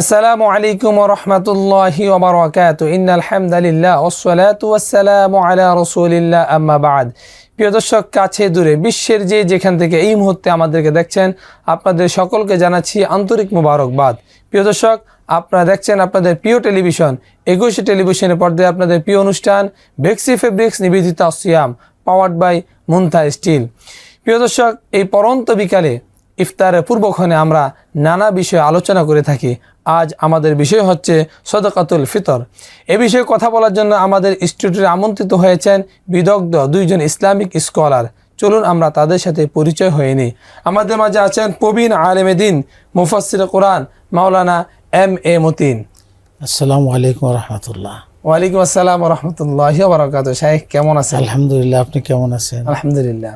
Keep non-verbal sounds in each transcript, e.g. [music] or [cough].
আসসালামু আলাইকুম إن الحمد لله والصلاة والسلام على رسول الله أما بعد প্রিয় দর্শক, কাছে দূরে, বিশ্বের যে যেখান থেকে এই মুহূর্তে আমাদেরকে দেখছেন, আপনাদের সকলকে জানাচ্ছি আন্তরিক মুবারকবাদ। প্রিয় দর্শক, আপনারা দেখছেন আপনাদের প্রিয় টেলিভিশন, একুশে টেলিভিশনের পর্দায় আপনাদের প্রিয় অনুষ্ঠান, ভেক্সি ফেব্রিক্স নিবেদিত সিয়াম, পাওয়ার্ড বাই মুন্থা স্টিল। প্রিয় দর্শক, এই পরন্ত বিকালে ইফতারের পূর্বক্ষণে আমরা নানা বিষয়ে আলোচনা করে থাকি। আজ আমাদের বিষয় হচ্ছে সদকাতুল ফিতর। এ বিষয়ে কথা বলার জন্য আমাদের স্টুডিওতে আমন্ত্রিত হয়েছেন বিদগ্ধ দুইজন ইসলামিক স্কলার। চলুন আমরা তাদের সাথে পরিচয় হয়ে নিই। আমাদের মাঝে আছেন প্রবীণ আলেমেদিন মুফাসির কোরআন মাওলানা এম এ মতিন। আসসালামু আলাইকুম রহমতুল্লাহ। ওয়ালাইকুম আসসালাম রহমতুল্লাহ বারকাত শাহেখ কেমন আছেন? আলহামদুলিল্লাহ আপনি কেমন আছেন? আলহামদুলিল্লাহ।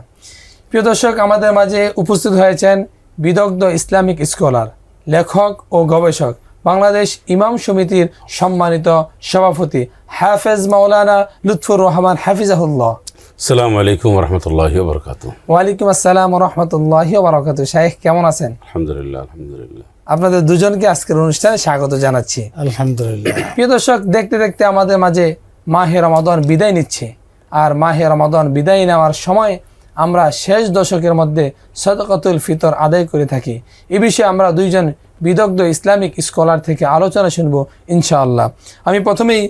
প্রিয় দর্শক আমাদের মাঝে উপস্থিত হয়েছেন বিদগ্ধ ইসলামিক স্কলার। লেখক ও গবেষক। বাংলাদেশ ইমাম সমিতির সম্মানিত সভাপতি হাফেজ মাওলানা লুৎফুর রহমান হাফিজাহুল্লাহ। সালাম আলাইকুম রহমতুল্লাহ বরকাত ওয়ালাইকুম আসসালাম রহমতুল্লাহ বারকাত শাহেখ কেমন আছেন? আলহামদুলিল্লাহ আলহামদুলিল্লাহ। আপনাদের দুজনকে আজকের অনুষ্ঠানে স্বাগত জানাচ্ছি। আলহামদুলিল্লাহ। প্রিয় দর্শক দেখতে দেখতে আমাদের মাঝে মাহে রমাদন বিদায় নিচ্ছে। আর মাহে রমাদন বিদায় নেওয়ার সময় আমরা শেষ দশকের মধ্যে সদকাতুল ফিতর আদায় করে থাকি। এ বিষয়ে আমরা দুইজন বিদগ্ধ ইসলামিক স্কলার থেকে আলোচনা শুনব ইনশাআল্লাহ। আমি প্রথমেই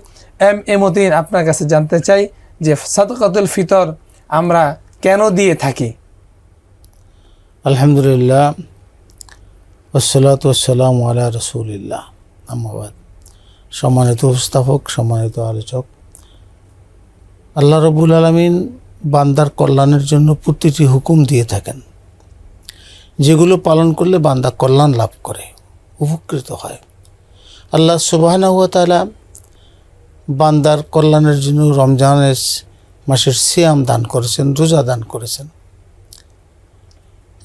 এম এমতিন আপনার কাছে জানতে চাই যে সদকাতুল ফিতর আমরা কেন দিয়ে থাকি? আলহামদুলিল্লাহ ওসলাত আলা রসুলিল্লাহ। আহমাবাদ সম্মানিত উপস্থাপক, সম্মানিত আলোচক। আল্লাহ রবুল আলমিন বান্দার কল্যাণের জন্য প্রতিটি হুকুম দিয়ে থাকেন। যেগুলো পালন করলে বান্দা কল্যাণ লাভ করে, উপকৃত হয়। আল্লাহ সুবাহানা হুয়া তালা বান্দার কল্যাণের জন্য রমজানের মাসের সিয়াম দান করেছেন, রোজা দান করেছেন।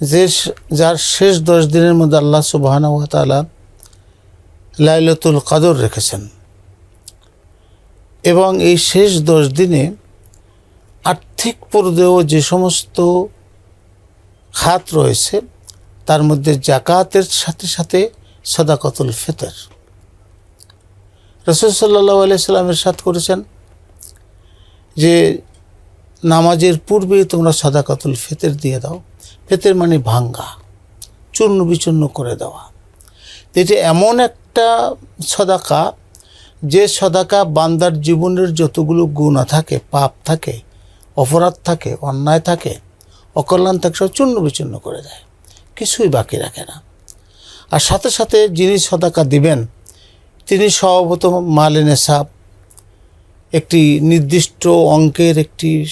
যে যার শেষ দশ দিনের মধ্যে আল্লাহ সুবাহানা হুয়া তালা লাইলাতুল কাদর রেখেছেন। এবং এই শেষ দশ দিনে আর্থিক পর্যায়েও যে সমস্ত খাত রয়েছে, তার মধ্যে জাকাতের সাথে সাথে সদাকতুল ফিতর। রসুল সাল্লাহ আলাইসাল্লামের সাথ করেছেন যে নামাজের পূর্বে তোমরা সদাকতুল ফেতের দিয়ে দাও। ফেতের মানে ভাঙ্গা, চূর্ণ বিচূর্ণ করে দেওয়া। এটা এমন একটা সদাকা, যে সদাকা বান্দার জীবনের যতগুলো গুণা থাকে, পাপ থাকে অপরাধ থাকে, অন্যায় থাকে, অকল্যাণ থাকে, সব চূর্ণ বিচূর্ণ করে দেয়। কিছুই বাকি রাখে না। আর সাথে সাথে যিনি সদাকা দিবেন, তিনি স্বভাবত মালে নেশাব। একটি নির্দিষ্ট অঙ্কের একটি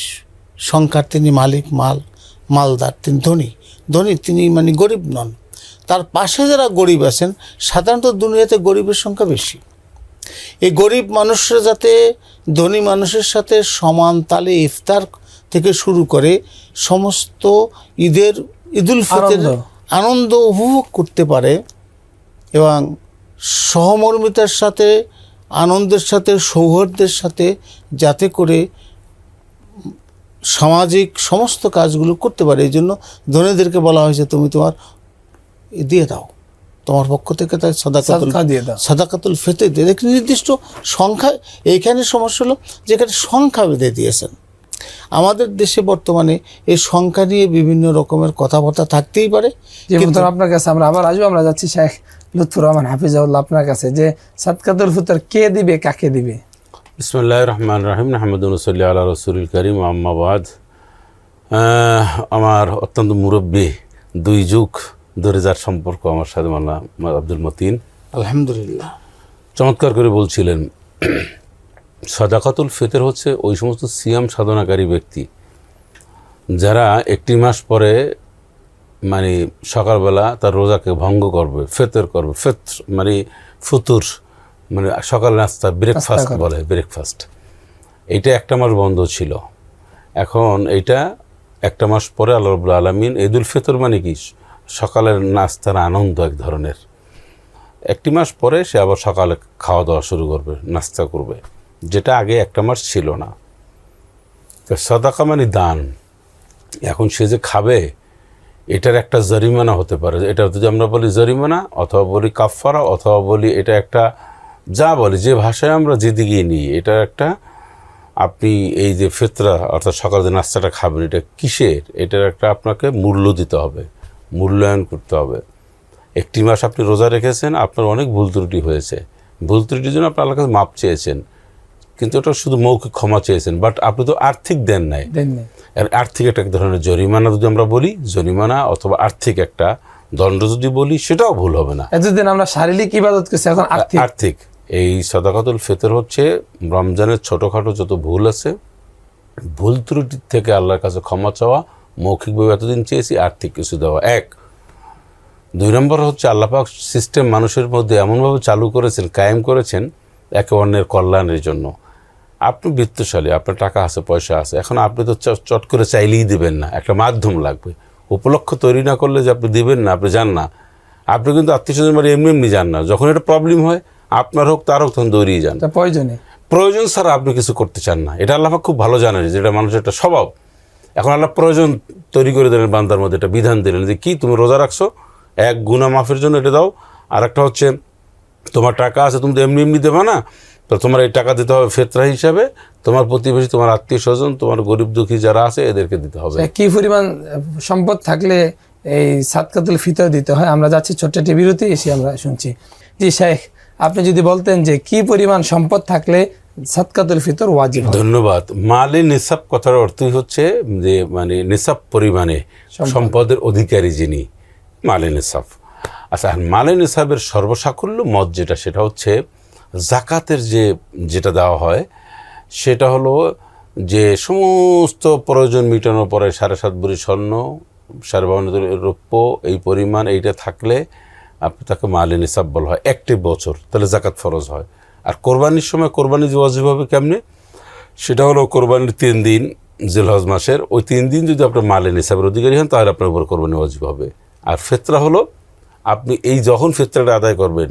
সংখ্যার তিনি মালিক, মাল, মালদার, তিনি ধনী। ধনী তিনি মানে গরিব নন। তার পাশে যারা গরিব আছেন, সাধারণত দুনিয়াতে গরিবের সংখ্যা বেশি। এই গরিব মানুষরা যাতে ধনী মানুষের সাথে সমান তালে ইফতার থেকে শুরু করে সমস্ত ঈদের ঈদুল ফিতর আনন্দ। উপভোগ করতে পারে এবং সহমর্মিতার সাথে আনন্দের সাথে সৌহার্দ্যের সাথে যাতে করে সামাজিক সমস্ত কাজগুলো করতে পারে এই জন্য ধনীদেরকে বলা হয়েছে তুমি তোমার দিয়ে দাও তোমার পক্ষ থেকে তাই সদাকাতুল দিয়ে দাও। সাদাকাতুল ফেতে দিয়ে একটি নির্দিষ্ট সংখ্যা এইখানে সমস্যা হলো যেখানে সংখ্যা বেঁধে দিয়েছেন। আমাদের দেশে বর্তমানে এই সংখ্যা নিয়ে বিভিন্ন রকমের কথাবার্তা থাকতেই পারে। যে মতন আপনার কাছে আমরা আবার আসব আমরা যাচ্ছি শেখ লুৎফুর রহমান হাফিজাউল্লাহ আপনার কাছে যে সাদকাতুল ফিতর কে দিবে কাকে দিবে? বিসমুল্লাহ রহমান রাহিম আহমদুল সাল্লাহ আল্লাহ রসুল করিম আম্মাবাদ আমার অত্যন্ত মুরব্বী দুই যুগ ধরে যার সম্পর্ক আমার সাথে মাল্লা আব্দুল মতিন। আলহামদুলিল্লাহ। চমৎকার করে বলছিলেন সদাকাতুল ফেতের হচ্ছে ওই সমস্ত সিয়াম সাধনাকারী ব্যক্তি যারা একটি মাস পরে মানে সকালবেলা তার রোজাকে ভঙ্গ করবে ফেতর করবে ফেত মানে ফুতুর মানে সকাল নাস্তা ব্রেকফাস্ট। বলে ব্রেকফাস্ট এইটা একটা মাস বন্ধ ছিল। এখন এইটা একটা মাস পরে আল্লাহ রবুল্লা আলমিন ঈদুল ফিতর মানে কি? সকালের নাস্তার আনন্দ এক ধরনের। একটি মাস পরে সে আবার সকালে খাওয়া দাওয়া শুরু করবে, নাস্তা করবে, যেটা আগে একটা মাস ছিল না। তো সদাকা মানে দান। এখন সে যে খাবে, এটার একটা জরিমানা হতে পারে। এটা যদি আমরা বলি জরিমানা, অথবা বলি কাফফারা, অথবা বলি এটা একটা, যা বলি, যে ভাষায় আমরা যেদিকে নিই এটা একটা, আপনি এই যে ফেতরা, অর্থাৎ সকালে নাস্তাটা খাবেন, এটা কিসের? এটার একটা আপনাকে মূল্য দিতে হবে। মূল্যায়ন করতে হবে। একটি মাস আপনি রোজা রেখেছেন আপনার অনেক ভুল ত্রুটি হয়েছে। ভুল ত্রুটির জন্য আপনি আল্লাহর কাছে মাপ চেয়েছেন। কিন্তু ওটা শুধু মৌখিক ক্ষমা চেয়েছেন বাট আপনি তো আর্থিক দেন নাই। আর আর্থিক একটা এক ধরনের জরিমানা যদি আমরা বলি জরিমানা অথবা আর্থিক একটা দণ্ড যদি বলি সেটাও ভুল হবে না। এতদিন আমরা শারীরিক ইবাদত করছি এখন আর্থিক। আর্থিক। এই সদাকাতুল ফেতর হচ্ছে রমজানের ছোটোখাটো যত ভুল আছে ভুল ত্রুটির থেকে আল্লাহর কাছে ক্ষমা চাওয়া মৌখিকভাবে এতদিন চেয়েছি আর্থিক কিছু দেওয়া। এক দুই নম্বর হচ্ছে আল্লাপাক সিস্টেম মানুষের মধ্যে এমনভাবে চালু করেছেন কায়েম করেছেন একে অন্যের কল্যাণের জন্য। আপনি বৃত্তশালী আপনার টাকা আছে পয়সা আছে এখন আপনি তো চট করে চাইলেই দেবেন না একটা মাধ্যম লাগবে। উপলক্ষ তৈরি না করলে যে আপনি দিবেন না আপনি যান না। আপনি কিন্তু আত্মীয় স্বজন বাড়ি এমনি এমনি যান না। যখন এটা প্রবলেম হয় আপনার হোক তার হোক তখন দৌড়িয়ে যান। প্রয়োজনে। প্রয়োজন ছাড়া আপনি কিছু করতে চান না। এটা আল্লাহ খুব ভালো জানেন যেটা মানুষের একটা স্বভাব। এখন আল্লাহ প্রয়োজন তৈরি করে দিলেন বান্দার মধ্যে একটা বিধান দিলেন যে কি তুমি রোজা রাখছো? এক গুণা মাফের জন্য এটা দাও। আর একটা হচ্ছে, তোমার টাকা আছে, তুমি তো এমনি এমনি দেবে না। তো তোমার এই টাকা দিতে হবে ফেতরা হিসাবে। তোমার প্রতিবেশী, তোমার আত্মীয় স্বজন, তোমার গরিব দুঃখী যারা আছে, এদেরকে দিতে হবে। কি পরিমাণ সম্পদ থাকলে এই সাতকাতুল ফিতর দিতে হয়? আমরা যাচ্ছি ছোট্ট একটি বিরতি, এসে আমরা শুনছি। জি, শেখ, আপনি যদি বলতেন যে কি পরিমাণ সম্পদ থাকলে সাতকাতুল ফিতর ওয়াজিব ধন্যবাদ। মালে নিসাব কথার অর্থই হচ্ছে যে মানে নিসাব পরিমাণে সম্পদের অধিকারী যিনি মালে নিসাব। আচ্ছা মালে নিসাবের সর্বসাকুল্য মত যেটা সেটা হচ্ছে জাকাতের যে যেটা দেওয়া হয় সেটা হলো যে সমস্ত প্রয়োজন মেটানোর পরে সাড়ে সাত ভরি স্বর্ণ সাড়ে বাউন্ন রৌপ্য এই পরিমাণ এইটা থাকলে আপনি তাকে মালে নিসাব বলা হয়। একটি বছর তাহলে জাকাত ফরজ হয়। আর কোরবানির সময় কোরবানি যে ওয়াজিব হবে কেমনে, সেটা হলো কোরবানির তিন দিন জিলহজ মাসের। ওই তিন দিন যদি আপনার মালে নিসাবের অধিকারী হন, তাহলে আপনার উপর কোরবানি ওয়াজিব হবে। আর ফেতরা হলো, আপনি এই যখন ফেতরাটা আদায় করবেন,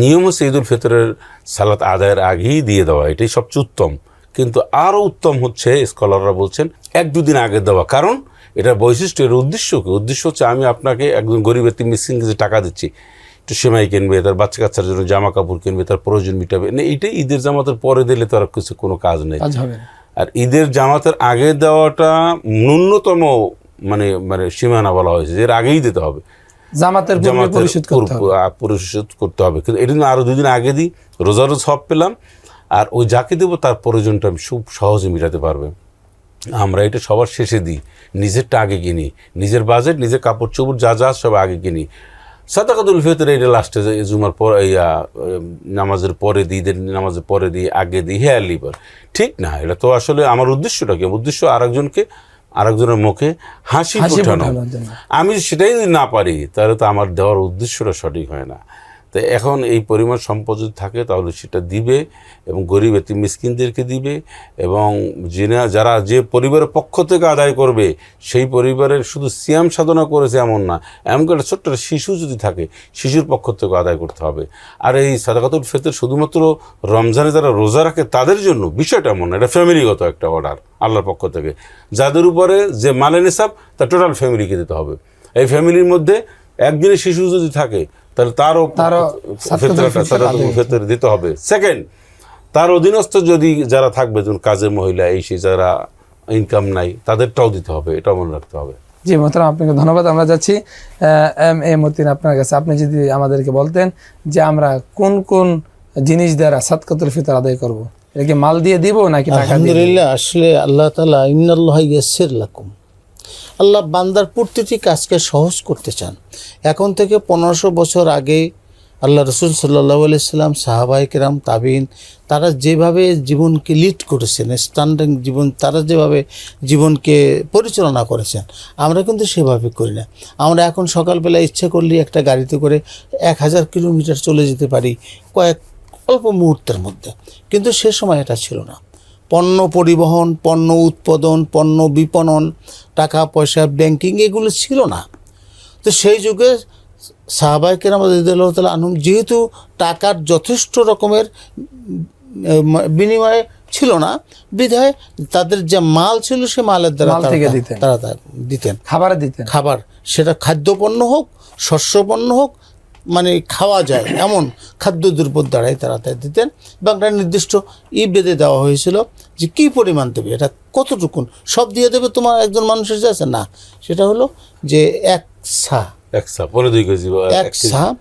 নিয়ম হচ্ছে ঈদুল ফিতরের সালাত আদায়ের আগেই দিয়ে দেওয়া, এটাই সবচেয়ে উত্তম। কিন্তু আরও উত্তম হচ্ছে, স্কলাররা বলছেন, এক দুদিন আগে দেওয়া। কারণ এটা বৈশিষ্ট্য, এর উদ্দেশ্য কি? উদ্দেশ্য হচ্ছে আমি আপনাকে একজন গরিব এতিম মিসকিনকে যে টাকা দিচ্ছি। একটু সেমাই কিনবে তার বাচ্চা কাচ্চার জন্য জামা কাপড় কিনবে তার প্রয়োজন মিটাবে। না এইটাই ঈদের জামাতের পরে দিলে তো আর কিছু কোনো কাজ নেই। আর ঈদের জামাতের আগে দেওয়াটা ন্যূনতম মানে মানে সীমানা বলা হয়েছে যে এর আগেই দিতে হবে। জামাতের পরিশোধ করতে হবে। কিন্তু এটা আরও দুদিন আগে দিই রোজারও সব পেলাম। আর ওই যাকে দেবো তার প্রয়োজনটা আমি খুব সহজে মেটাতে পারবে। আমরা এটা সবার শেষে দিই নিজেরটা আগে কিনি নিজের বাজেট নিজের কাপড় চোপড় যা যা সব আগে কিনি। সাদাকাতুল ফিতর এটা লাস্টে জুমার পর এই নামাজের পরে দিই ঈদের নামাজের পরে দিই আগে দিই হেয়ার লিভার ঠিক না এটা তো আসলে আমার উদ্দেশ্যটা কি? উদ্দেশ্য আরেকজনকে আরেকজনের মুখে হাসি হাসি ফোটানো। আমি সেটাই যদি না পারি তাহলে তো আমার দেওয়ার উদ্দেশ্যটা সঠিক হয় না। তো এখন এই পরিমাণ সম্পদ যদি থাকে, তাহলে সেটা দিবে এবং গরিব এতি মিসকিনদেরকে দিবে এবং যিনা যারা যে পরিবারের পক্ষ থেকে আদায় করবে, সেই পরিবারের শুধু সিয়াম সাধনা করেছে এমন না এমন করে ছোট্ট শিশু যদি থাকে, শিশুর পক্ষ থেকে আদায় করতে হবে। আর এই সাদাকাতুল ফেতর শুধুমাত্র রমজানে যারা রোজা রাখে, তাদের জন্য বিষয়টা এমন না, এটা ফ্যামিলিগত একটা অর্ডার আল্লাহর পক্ষ থেকে। যাদের উপরে যে মানে নিসাব, তা টোটাল ফ্যামিলিকে দিতে হবে। এই ফ্যামিলির মধ্যে একদিনের শিশু যদি থাকে তাহলে তারও ফিতর দিতে হবে। সেকেন্ড তার অধীনস্থ যদি যারা থাকবে যেমন কাজের মহিলা এই সে যারা ইনকাম নাই তাদেরটাও দিতে হবে এটাও মনে রাখতে হবে। জি মোহতারাম আপনাকে ধন্যবাদ। আমরা যাচ্ছি আহ, এম এ মতিন আপনার কাছে। আপনি যদি আমাদেরকে বলতেন যে আমরা কোন কোন জিনিস দ্বারা সাতকাতুল ফিতর আদায় করব? এটা কি মাল দিয়ে দিব নাকি টাকা দিয়ে আলহামদুলিল্লাহ আসলে আল্লাহ তালা ইন্নাল্লাহ ইয়াসির লাকুম। আল্লাহ বান্দার প্রতিটি কাজকে সহজ করতে চান। এখন থেকে পনেরোশো বছর আগে আল্লাহ রসুল সাল্লাহ আলাইসাল্লাম সাহাবাই কেরাম তাবিন তারা যেভাবে জীবনকে লিড করেছেন স্ট্যান্ডিং জীবন, তারা যেভাবে জীবনকে পরিচালনা করেছেন, আমরা কিন্তু সেভাবে করি না। আমরা এখন সকালবেলা ইচ্ছে করলে একটা গাড়িতে করে এক হাজার কিলোমিটার চলে যেতে পারি কয়েক অল্প মুহূর্তের মধ্যে। কিন্তু সে সময় এটা ছিল না। পণ্য পরিবহন পণ্য উৎপাদন পণ্য বিপণন টাকা পয়সা ব্যাংকিং এগুলো ছিল না। তো সেই যুগে সাহাবাহিকের আমাদের তালা আনুম যেহেতু টাকার যথেষ্ট রকমের বিনিময়ে ছিল না বিধায় তাদের যে মাল ছিল সে মালের দ্বারা তারা দিতেন। খাবারে দিতেন। খাবার সেটা খাদ্যপণ্য হোক শস্যপণ্য হোক মানে খাওয়া যায়। এমন খাদ্য দ্রব্যর দ্বারাই তারা তা দিতেন। এবং একটা নির্দিষ্ট ই বেঁধে দেওয়া হয়েছিল যে কি পরিমাণ দেবে? এটা কতটুকুন? সব দিয়ে দেবে তোমার একজন মানুষের যে আছে? না। সেটা হলো যে এক সা। একশা পনেরো দুই কেজি এক সা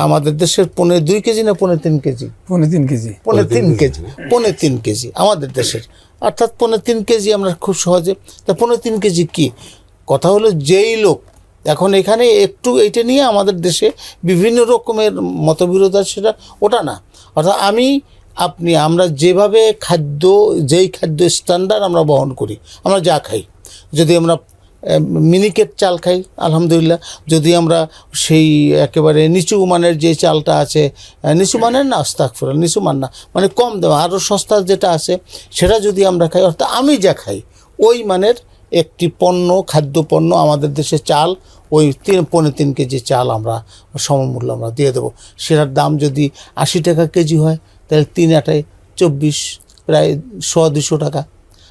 আমাদের দেশের পনেরো দুই কেজি না পনেরো তিন কেজি? পনেরো তিন কেজি। পনেরো তিন কেজি। পনেরো তিন কেজি আমাদের দেশের। অর্থাৎ পনেরো তিন কেজি আমরা খুব সহজে তা পনেরো তিন কেজি কি? কথা হলো যেই লোক এখন এখানে একটু এইটা নিয়ে আমাদের দেশে বিভিন্ন রকমের মতবিরোধ আছে, সেটা ওটা না। অর্থাৎ আমি, আপনি, আমরা যেভাবে খাদ্য, যেই খাদ্য স্ট্যান্ডার্ড আমরা বহন করি, আমরা যা খাই। যদি আমরা মিনিকেট চাল খাই, আলহামদুলিল্লাহ। যদি আমরা সেই একেবারে নিচু মানের যে চালটা আছে নিচু মানের না আস্তাকফর নিচু মান না মানে কম দাম আরও সস্তা যেটা আছে, সেটা যদি আমরা খাই, অর্থাৎ আমি যা খাই, ওই মানের একটি পণ্য, খাদ্য পণ্য আমাদের দেশে চাল ওই তিন, পৌনে তিন কেজি চাল আমরা সমমূল্য আমরা দিয়ে দেবো। সেটার দাম যদি আশি টাকা কেজি হয়, তাহলে তিন আটায় চব্বিশ, প্রায় সোয়া দুশো টাকা।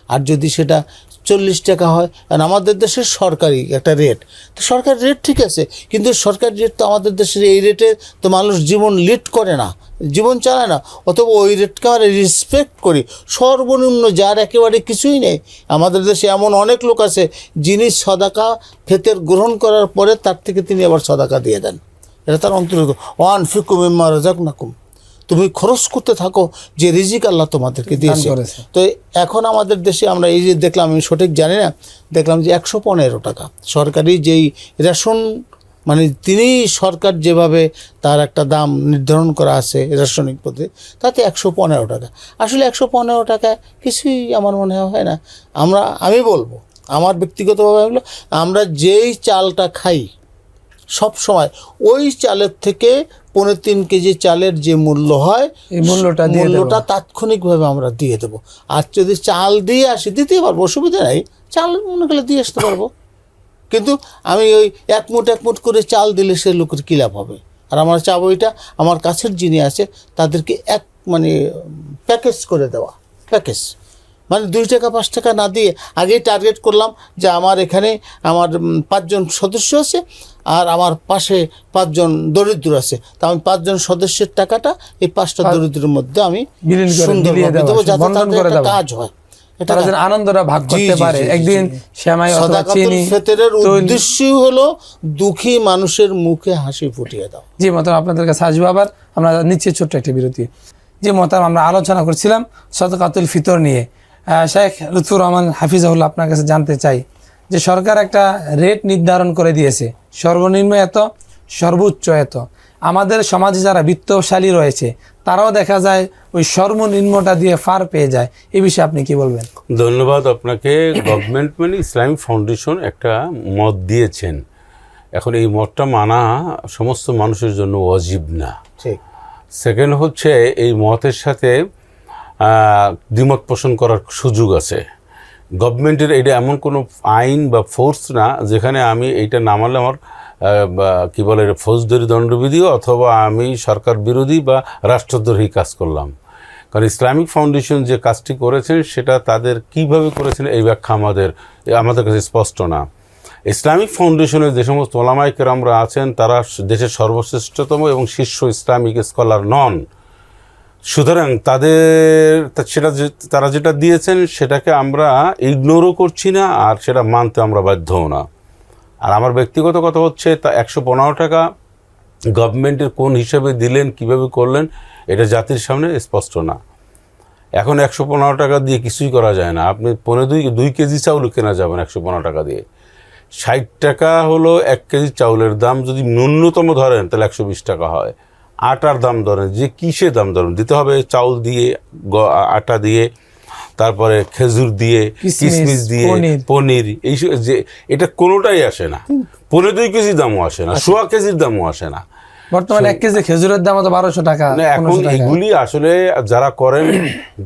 আর যদি সেটা চল্লিশ টাকা হয়। আর আমাদের দেশের সরকারি একটা রেট তো সরকারি রেট ঠিক আছে, কিন্তু সরকারি রেট তো আমাদের দেশের এই রেটে তো মানুষ জীবন লিড করে না, জীবন চালায় না। অথবা ওই রেটকে আমরা রেসপেক্ট করি। সর্বনিম্ন যার একেবারে কিছুই নেই, আমাদের দেশে এমন অনেক লোক আছে যিনি সদাকা ফেতের গ্রহণ করার পরে তার থেকে তিনি আবার সদাকা দিয়ে দেন। এটা তার অন্তর্গত। ওয়ান ফিকুম ইম্মা রাজাক নাকুম তুমি খরচ করতে থাকো যে রিজিক আল্লাহ তোমাদেরকে দিয়েছে। তো এখন আমাদের দেশে আমরা এই যে দেখলাম আমি সঠিক জানি না দেখলাম যে একশো পনেরো টাকা। সরকারি যেই রেশন মানে তিনি সরকার যেভাবে তার একটা দাম নির্ধারণ করা আছে রেশনিক পদ্ধতি তাতে একশো পনেরো টাকা। আসলে একশো পনেরো টাকা কিছুই আমার মনে হয় না। আমরা আমি বলব আমার ব্যক্তিগতভাবে হলো আমরা যেই চালটা খাই সব সময় ওই চালের থেকে পনেরো তিন কেজি চালের যে মূল্য হয় এই মূল্যটা। মূল্যটা তাৎক্ষণিকভাবে আমরা দিয়ে দেবো। আর যদি চাল দিয়ে আসি দিতে পারব অসুবিধা নাই। চাল মনে করলে দিয়ে আসতে পারব। কিন্তু আমি ওই এক মুঠ এক মুঠ করে চাল দিলে সে লোকের কী লাভ হবে? আর আমার চাবো এটা আমার কাছের যিনি আছে তাদেরকে এক মানে প্যাকেজ করে দেওয়া। প্যাকেজ। মানে দুই টাকা পাঁচ টাকা না দিয়ে আগেই টার্গেট করলাম যে আমার এখানে আমার পাঁচজন সদস্য আছে আর আমার পাশে পাঁচজন দরিদ্র আছে। তা আমি পাঁচজন সদস্যের টাকাটা এই পাঁচটা দরিদ্রের মধ্যে আমি দেওয়া, দেবো যাতে তাদের কাজ হয়। তারা যেন আনন্দটা ভাগ করতে পারে। একদিন শ্যামাই অথবা চিনি উদ্দেশ্যই হলো দুঃখী মানুষের মুখে হাসি ফুটিয়ে দাও। জি মতাম আপনাদের কাছে আসব আবার। আমরা নিচ্ছি ছোট্ট একটি বিরতি। যে মতাম আমরা আলোচনা করছিলাম সদকাতুল ফিতর নিয়ে। শেখ লুৎফুর রহমান হাফিজাহুল্লাহ আপনার কাছে জানতে চাই যে সরকার একটা রেট নির্ধারণ করে দিয়েছে। সর্বনিম্ন এত সর্বোচ্চ এত। আমাদের সমাজে যারা বিত্তশালী রয়েছে তারাও দেখা যায় ওই সর্বনিম্নটা দিয়ে ফার পেয়ে যায়। এ বিষয়ে আপনি কি বলবেন? ধন্যবাদ আপনাকে। গভর্নমেন্ট মানে ইসলামিক ফাউন্ডেশন একটা মত দিয়েছেন। এখন এই মতটা মানা সমস্ত মানুষের জন্য অজীব না। ঠিক। সেকেন্ড হচ্ছে এই মতের সাথে দ্বিমত পোষণ করার সুযোগ আছে। গভর্নমেন্টের এটা এমন কোনো আইন বা ফোর্স না যেখানে আমি এইটা না মানলে আমার কি বলে ফৌজদারি দণ্ডবিধিও অথবা আমি সরকার বিরোধী বা রাষ্ট্রদ্রোহী কাজ করলাম। কারণ ইসলামিক ফাউন্ডেশন যে কাজটি করেছেন সেটা তাদের কীভাবে করেছেন এই ব্যাখ্যা আমাদের আমাদের কাছে স্পষ্ট না। ইসলামিক ফাউন্ডেশনের যে সমস্ত ওলামাইকের আমরা আছেন তারা দেশের সর্বশ্রেষ্ঠতম এবং শীর্ষ ইসলামিক স্কলার নন। সুতরাং তাদের সেটা তারা যেটা দিয়েছেন সেটাকে আমরা ইগনোরও করছি না, আর সেটা মানতে আমরা বাধ্যও না। আর আমার ব্যক্তিগত কথা হচ্ছে, তা একশো পনেরো টাকা গভর্নমেন্টের কোন হিসাবে দিলেন, কীভাবে করলেন, এটা জাতির সামনে স্পষ্ট না। এখন একশো পনেরো টাকা দিয়ে কিছুই করা যায় না। আপনি পনেরো দুই দুই কেজি চাউল কেনা যাবেন একশো পনেরো টাকা দিয়ে। ষাট টাকা হলো এক কেজি চাউলের দাম। যদি ন্যূনতম ধরেন, তাহলে একশো বিশ টাকা হয়। আটার দাম ধরেন যে কিসের দাম ধরেন দিতে হবে চাউল দিয়ে আটা দিয়ে তারপরে খেজুর দিয়ে কিশমিশ দিয়ে পনির। এই যে এটা কোনোটাই আসে না। পনেরো দুই কেজির দামও আসে না সোয়া কেজির দামও আসে না। বর্তমানে এক কেজি খেজুরের দাম তো বারোশো টাকা এখন এগুলি আসলে যারা করেন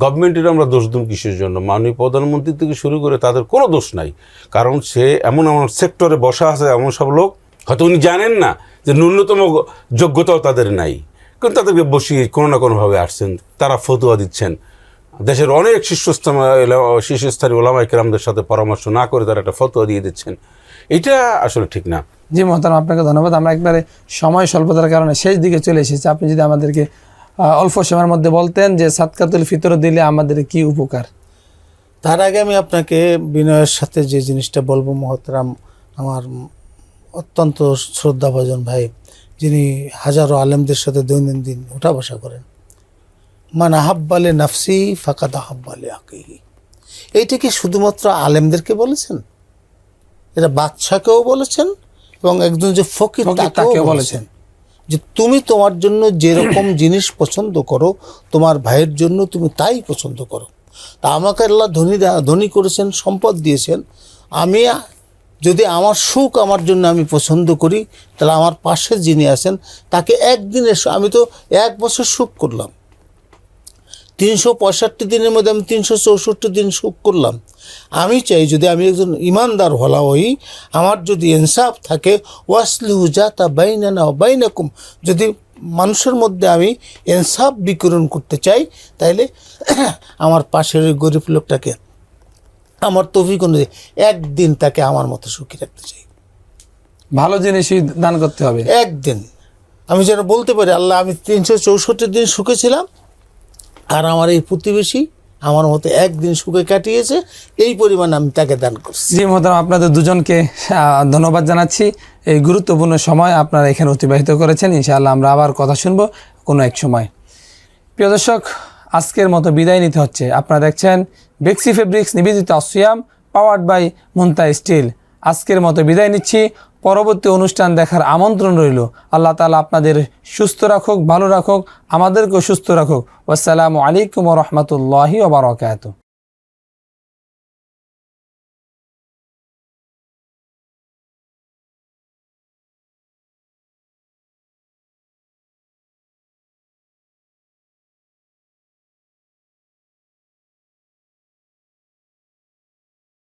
গভর্নমেন্টের আমরা দোষ দিন কিসের জন্য? মাননীয় প্রধানমন্ত্রী থেকে শুরু করে তাদের কোনো দোষ নাই। কারণ সে এমন এমন সেক্টরে বসা আছে এমন সব লোক হয়তো উনি জানেন না যে ন্যূনতম যোগ্যতাও তাদের নাই। কারণ তাদেরকে বসিয়ে কোনো না কোনোভাবে আসছেন তারা ফতুয়া দিচ্ছেন। দেশের অনেক শীর্ষস্থান শীর্ষস্থানীয় ওলামাই কেরামদের সাথে পরামর্শ না করে তারা একটা ফতুয়া দিয়ে দিচ্ছেন। এটা আসলে ঠিক না। জি মহতারাম আপনাকে ধন্যবাদ। আমরা একবারে সময় স্বল্পতার কারণে শেষ দিকে চলে এসেছি। আপনি যদি আমাদেরকে অল্প সময়ের মধ্যে বলতেন যে সাতকাতুল ফিতর দিলে আমাদের কি উপকার? তার আগে আমি আপনাকে বিনয়ের সাথে যে জিনিসটা বলব মহতরাম আমার অত্যন্ত শ্রদ্ধাভাজন ভাই। যিনি হাজারো আলেমদের সাথে দৈনন্দিন ওঠা বসা করেন। মান আহাব্বালে নাফসি ফাকাদ আহাব্বালে আকিহি। এইটা কি শুধুমাত্র আলেমদেরকে বলেছেন? এটা বাদশাকেও বলেছেন এবং একজন যে ফকির তাকেও বলেছেন। যে তুমি তোমার জন্য যেরকম [coughs] জিনিস পছন্দ করো তোমার ভাইয়ের জন্য তুমি তাই পছন্দ করো। তা আমাকে আল্লাহ ধনী ধনী করেছেন সম্পদ দিয়েছেন। আমি যদি আমার সুখ আমার জন্য আমি পছন্দ করি, তাহলে আমার পাশে যিনি আছেন, তাকে একদিনের আমি তো এক বছর সুখ করলাম। তিনশো পঁয়ষট্টি দিনের মধ্যে আমি তিনশো চৌষট্টি দিন সুখ করলাম। আমি চাই যদি আমি একজন ইমানদার হলা হই, আমার যদি ইনসাফ থাকে, ওয়াসলিহু জাতা বাইনানা বাইনাকুম। যদি মানুষের মধ্যে আমি ইনসাফ বিকরণ করতে চাই, তাইলে [clears throat] আমার পাশের গরিব লোকটাকে আমার তফিক অনুযায়ী একদিন তাকে আমার মতো সুখী রাখতে চাই। ভালো জিনিসই দান করতে হবে। একদিন। আমি যেন বলতে পারি আল্লাহ আমি তিনশো চৌষট্টি দিন সুখে ছিলাম আর আমার এই প্রতিবেশী আমার মতো একদিন সুখে কাটিয়েছে এই পরিমাণ আমি তাকে দান করছি। জি মহতারাম আপনাদের দুজনকে ধন্যবাদ জানাচ্ছি। এই গুরুত্বপূর্ণ সময় আপনারা এখানে অতিবাহিত করেছেন ইনশাআল্লাহ আমরা আবার কথা শুনব কোনো এক সময়। প্রিয় দর্শক আজকের মতো বিদায় নিতে হচ্ছে। আপনারা দেখছেন বেক্সি ফেব্রিক্স নিবেদিত আসিয়াম পাওয়ার্ড বাই মুন্তা স্টিল আজকের মতো বিদায় নিচ্ছি। পরবর্তী অনুষ্ঠান দেখার আমন্ত্রণ রইল। আল্লাহ তালা আপনাদের সুস্থ রাখুক, ভালো রাখুক, আমাদেরকেও সুস্থ রাখুক। আসসালামু আলাইকুম রহমতুল্লাহি ওবরাকাত